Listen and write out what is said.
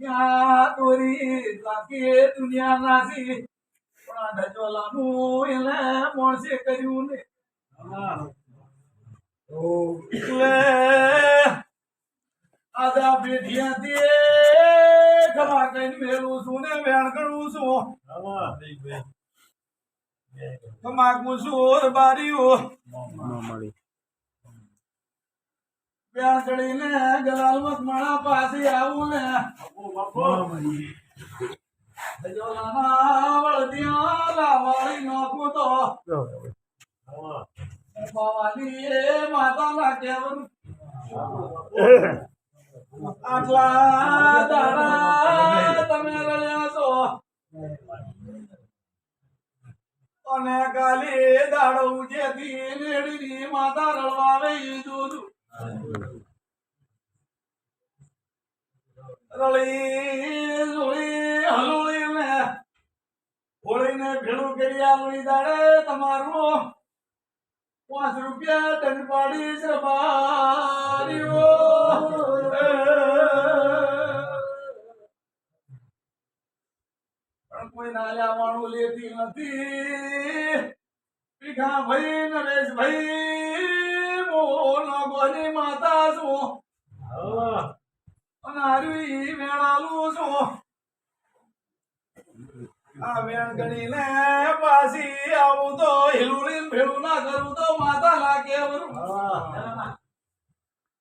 ક્યાં દોરી લાગે દુનિયા નાસી. પણ ડચોલાનું એને મોણસે કર્યું ને. એટલે આદા પેઢીયાથી ખમા કઈને મેલું છું ને વેણ કરું છું કમાકું છું બારીઓ. કરીને ગલાલમત માણા પાસે આવું ને આટલા તમે રડ્યા છો. અને કાલી દાડો જેથી લેડીની માતા વહી દૂધ પાંચ રૂપિયા ટન પાડી છે પણ કોઈ નાલ્યા વાળું લેતી નથી. ભીખા ભાઈ નરેશ ભાઈ મોનો ગોની માતા છું. અને હારું ઈ વેણાલું છું આ વેણ ગણીને પાછી આવું તો હિલુડીને ભેળું ના કરું તો માતા ના કેવરું